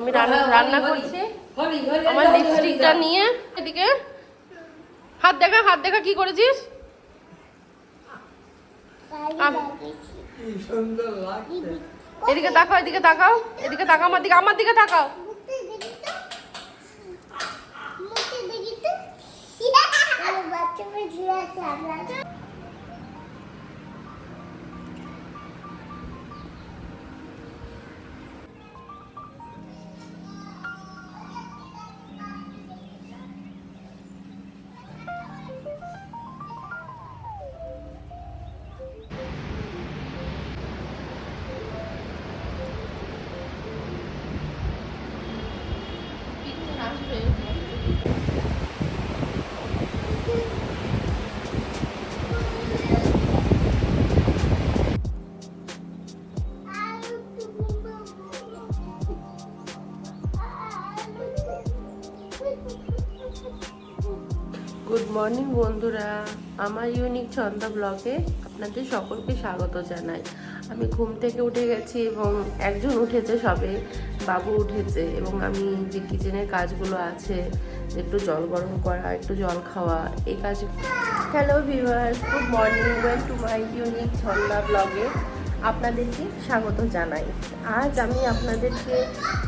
আমি রান্না রান্না করছি। আমার লিপস্টিকটা নিয়ে এদিকে হাত দেখা হাত দেখা কি করেছিস? এদিকে তাকাও এদিকে তাকাও এদিকে তাকাও আমার দিকে আমার দিকে তাকাও। গুড মর্নিং বন্ধুরা। আমার ইউনিক ছন্দা ব্লগে আপনাদের সকলকে স্বাগত জানাই। আমি ঘুম থেকে উঠে গেছি এবং একজন উঠেছে সবে, বাবু উঠেছে এবং আমি যে কিচেনের কাজগুলো আছে, একটু জল গরম করা, একটু জল খাওয়া, এই কাজ hello viewers good morning well to my unique Chhanda ব্লগে আপনাদেরকে স্বাগত জানাই। আজ আমি আপনাদেরকে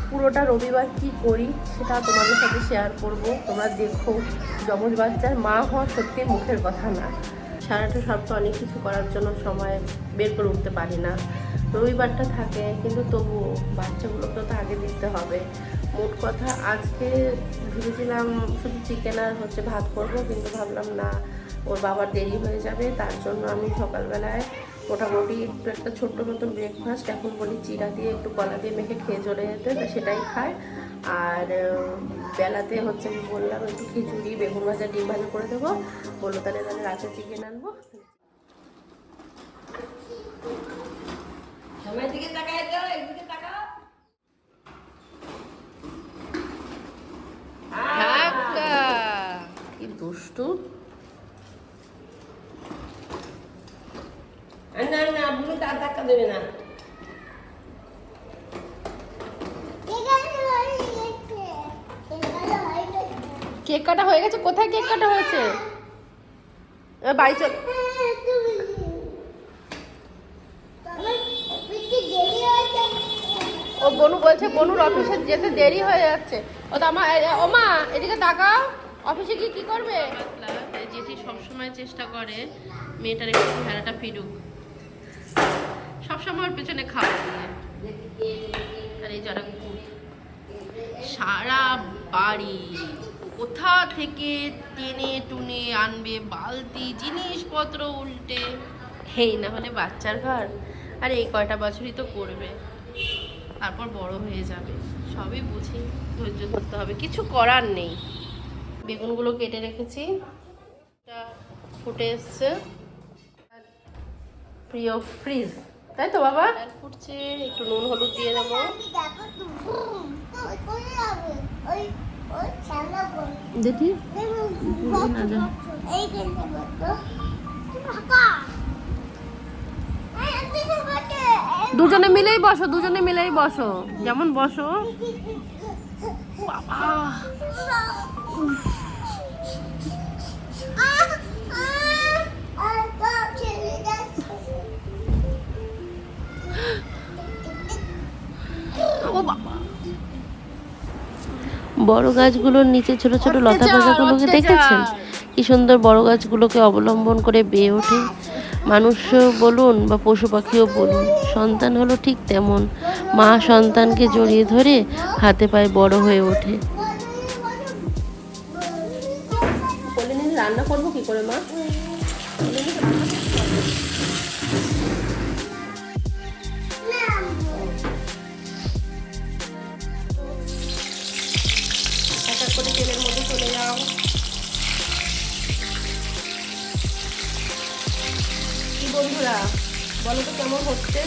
পুরোটা রবিবার কি করি সেটা তোমাদের সাথে শেয়ার করব। তোমরা দেখো, যমজ বাচ্চার মা হওয়া সত্যি মুখের কথা না। সারাটা সপ্তাহ অনেক কিছু করার জন্য সময় বের করে উঠতে পারি না। রবিবারটা থাকে, কিন্তু তবুও বাচ্চাগুলোকেও তো আগে দিতে হবে। মোট কথা, আজকে ভেবেছিলাম শুধু চিকেন আর হচ্ছে ভাত করব, কিন্তু ভাবলাম না, ওর বাবার দেরি হয়ে যাবে, তার জন্য আমি সকালবেলায় মোটামুটি একটু একটা ছোট্ট মতন ব্রেকফাস্ট এখন বলি চিরা দিয়ে একটু কলা দিয়ে মেখে খেয়ে চলে যেতে তো সেটাই খায়। আর বেলাতে হচ্ছে আমি বললাম একটু খিচুড়ি বেগুন ভাজা ডিম ভাজা করে দেবো। বলল তাহলে তাহলে রাতে চিকেন আনব। সময় দিকে তাকায় দাও একদিকে তাকাও। কি দুষ্টু। না না আপনি তার ধাক্কা দেবে না কেক কাটা হয়ে গেছে? কোথায় কেক কাটা হয়েছে? বাড়ি চল। ও বনু বলছে বনুর অফিসে যেতে দেরি হয়ে যাচ্ছে। ও তো আমার ও মা এদিকে তাকাও। অফিসে গিয়ে কি করবে? যেটি সবসময় চেষ্টা করে মেয়েটার একটু ভেড়াটা ফিরুক। সবসময় ওর পেছনে খাওয়া আর এই যারা সারা বাড়ি কোথা থেকে টেনে টুনে আনবে, বালতি, জিনিসপত্র উল্টে। হেই না হলে বাচ্চার ঘর। আর এই কয়টা বছরই তো করবে। তারপর বড় হয়ে যাবে। সবই বুঝি ধৈর্য ধরতে হবে। কিছু করার নেই। বেগুনগুলো কেটে রেখেছি। ফুটে এসছে। প্রিয় ফ্রিজ। তাই তো বাবা? ফুটছে একটু নুন হলুদ দিয়ে দেবো। দেখি। দুজনে মিলেই বসো দুজনে মিলেই বসো। যেমন বসো। বাবা। বড় গাছগুলোর নিচে ছোট ছোট লতা পাতাগুলোকে দেখেছেন? কি সুন্দর বড় গাছগুলোকে অবলম্বন করে বেয়ে ওঠে। মানুষ বলুন বা পশু পাখিও বলুন সন্তান হলো ঠিক তেমন। মা সন্তানকে জড়িয়ে ধরে হাতে পায়ে বড় হয়ে ওঠে। রান্না করব কি করে মা? কি বন্ধুরা বলো তো কেমন হচ্ছে?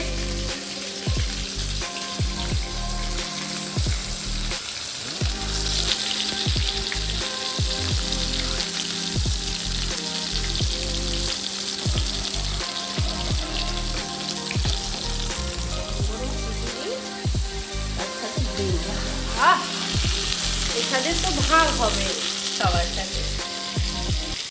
এখানে তো ভাগ হবে। সবার সাথে।